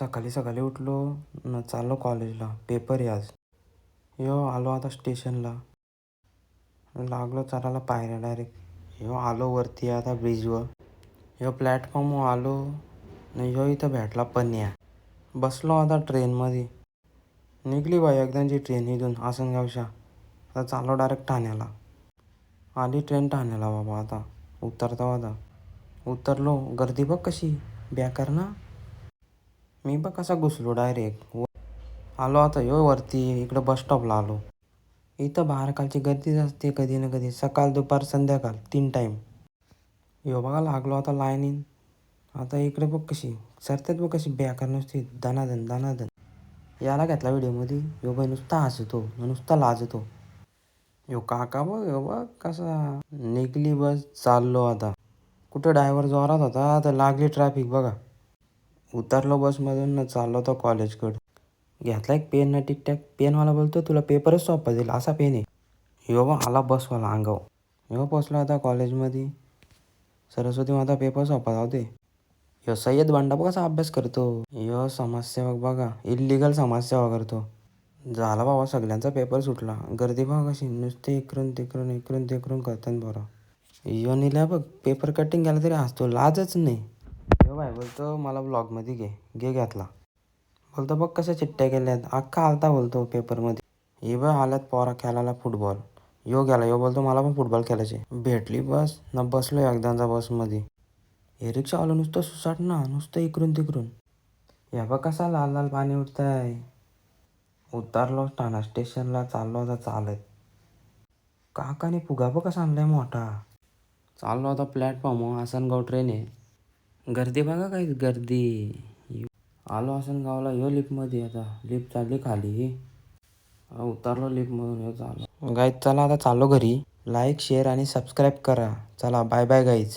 सकाळी सकाळी उठलो न चाललो कॉलेजला. पेपर आहे आज. यो आलो आता स्टेशनला. लागलो चालायला पायऱ्या डायरेक्ट. यो आलो वरती आता ब्रिजवर. ह्यो प्लॅटफॉर्म आलो न ह्यो इथं भेटला पन्या. बसलो आता ट्रेनमध्ये. निघली बाई एकदाची ट्रेन इथून आसनगावच्या. आता चाललो डायरेक्ट ठाण्याला. आली ट्रेन ठाण्याला बाबा आता. उतरतो आता. उतरलो. गर्दी बघ कशी. बेकार ना. मी पण कसा घुसलो डायरेक्ट. आलो आता यो वरती इकडं बस स्टॉपला आलो. इथं बाहेरकालची गर्दीच असते कधी ना कधी सकाळ दुपार संध्याकाळ तीन टाईम यो बघा लागलो आता लाईनीन आता इकडे बघ कशी सरतात बघ कशी बेकार नुसती दनादन दनादन याला घेतला व्हिडिओमध्ये यो बाई नुसता हसतो नुसता लाजतो. यो काका बघ यो बघ कसा निघली बस चाललो आता. कुठं ड्रायव्हर जोरात होता तर लागली ट्रॅफिक बघा. उतरलो बसमधून चाललो तो कॉलेजकडं. घेतला एक पेन ना टिकटॅक पेनवाला बोलतो तुला पेपरच सोपा देईल असा पेन आहे. यो आला बसवाला अंगाव यो पोचला आता कॉलेजमध्ये. सरस्वती माता पेपर सोपा जाऊ दे. ह्यो सय्यद बंडा कसा अभ्यास करतो? यो समाजसेवक बघा इलिगल समाजसेवा करतो झाला बाबा सगळ्यांचा पेपर सुटला. गर्दी बघा कशी नुसते इकडून तिकडून इकडून तिकडून करतात बरं यो निल्या बघ पेपर कटिंग केला तरी हसतो लाजच नाही. ह्यो बाय बोलतो मला ब्लॉगमध्ये घे. घे घेतला बोलतो बघ कशा चिठ्ठ्या केल्यात. अख्खा आलता बोलतो पेपरमध्ये हे बघ आल्यात पोरा खेळायला फुटबॉल यो गेला यो बोलतो मला पण फुटबॉल खेळायचे भेटली बस. न बसलो एकदाचा बसमध्ये. हे रिक्षावाला नुसतं सुसाट ना नुसतं इकडून तिकडून. या बघ कसा लाल लाल पाणी उठताय उतारलो ठाणा स्टेशनला चाललो आता चालत. काकाने फुगा बघ कसा आणलाय मोठा. चाललो होता प्लॅटफॉर्म आसनगाव ट्रेन आहे. गर्दी बघा काही गर्दी. आलो आसनगावला यो लिफ्टमध्ये आता. लिफ्ट चालली खाली. उतरलो लिफ्टमधून यो चालू गाईज चला आता चाललो घरी. लाईक शेअर आणि सबस्क्राईब करा. चला बाय बाय गाईज